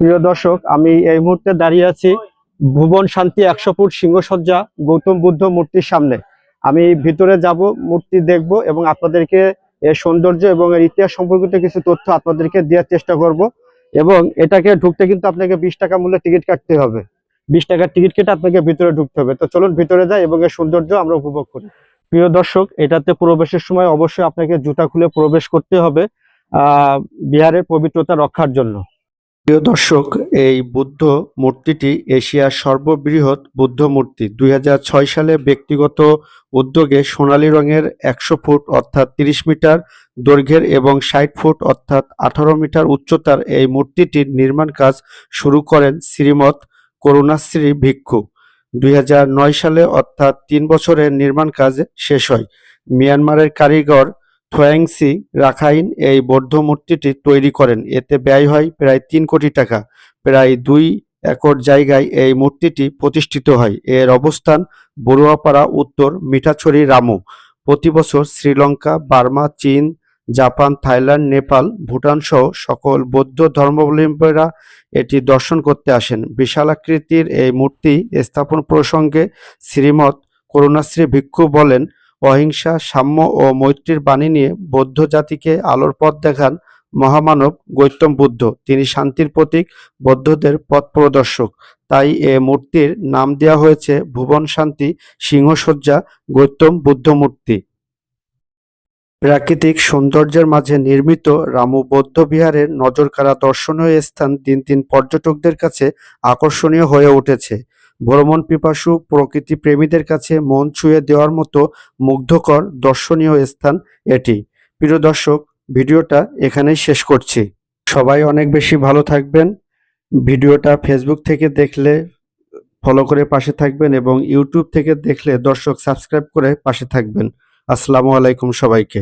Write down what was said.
প্রিয় দর্শক, আমি এই মুহূর্তে দাঁড়িয়ে আছি ভুবন শান্তি একশো ফুট সিংহসজ্জা গৌতম বুদ্ধ মূর্তির সামনে। আমি ভিতরে যাব, মূর্তি দেখব এবং আপনাদেরকে এর সৌন্দর্য এবং এর ইতিহাস সম্পর্কিত কিছু তথ্য আপনাদেরকে দেওয়ার চেষ্টা করব এবং এটাকে ঢুকতে কিন্তু আপনাকে বিশ টাকা মূল্যে টিকিট কাটতে হবে। বিশ টাকার টিকিট কেটে আপনাকে ভিতরে ঢুকতে হবে। তো চলুন ভিতরে যাই এবং এর সৌন্দর্য আমরা উপভোগ করি। প্রিয় দর্শক, এটাতে প্রবেশের সময় অবশ্যই আপনাকে জুতা খুলে প্রবেশ করতে হবে, আহ, বিহারের পবিত্রতা রক্ষার জন্য। প্রিয় দর্শক, এই বুদ্ধ মূর্তিটি এশিয়ার সর্ববৃহৎ বুদ্ধ মূর্তি। দুই সালে ব্যক্তিগত উদ্যোগে সোনালী রঙের একশো ফুট অর্থাৎ তিরিশ মিটার দৈর্ঘ্যের এবং ষাট ফুট অর্থাৎ আঠারো মিটার উচ্চতার এই মূর্তিটির নির্মাণ কাজ শুরু করেন শ্রীমৎ করুণাশ্রী ভিক্ষু। দুই হাজার নয় সালে অর্থাৎ তিন বছরের নির্মাণ কাজ শেষ হয়। মিয়ানমারের কারিগর থোয়াংসি রাখাইন এই বৌদ্ধ মূর্তিটি তৈরি করেন। এতে ব্যয় হয় প্রায় তিন কোটি টাকা। প্রায় দুই একর জায়গায় এই মূর্তিটি প্রতিষ্ঠিত হয়। এর অবস্থান বড়ুয়াপাড়া, উত্তর মিঠাছড়ি, রামু। প্রতি বছর শ্রীলঙ্কা, বার্মা, চীন, জাপান, থাইল্যান্ড, নেপাল, ভুটান সহ সকল বৌদ্ধ ধর্মাবলম্বীরা এটি দর্শন করতে আসেন। বিশাল আকৃতির এই মূর্তি স্থাপন প্রসঙ্গে শ্রীমৎ করুণাশ্রী ভিক্ষু বলেন অহিংসা, সাম্য ও মৈত্রীর বাণী নিয়ে বৌদ্ধ জাতিকে আলোর পথ দেখান মহামানব গৌতম বুদ্ধ। তিনি শান্তির প্রতীক, বৌদ্ধদের পথ প্রদর্শক। তাই এ মূর্তির নাম দেওয়া হয়েছে ভুবন শান্তি সিংহসজ্জা গৌতম বুদ্ধ মূর্তি। প্রাকৃতিক সৌন্দর্যের মাঝে নির্মিত রামু বৌদ্ধ বিহারের নজরকাড়া দর্শনীয় স্থান দিন দিন পর্যটকদের কাছে আকর্ষণীয় হয়ে উঠেছে। ভ্রমণ পিপাসু প্রকৃতি প্রেমীদের কাছে মন ছুঁয়ে দেওয়ার মতো মুগ্ধকর দর্শনীয় স্থান এটি। প্রিয় দর্শক, ভিডিওটা এখানেই শেষ করছি। সবাই অনেক বেশি ভালো থাকবেন। ভিডিওটা ফেসবুক থেকে দেখলে ফলো করে পাশে থাকবেন এবং ইউটিউব থেকে দেখলে দর্শক সাবস্ক্রাইব করে পাশে থাকবেন। আসসালামু আলাইকুম সবাইকে।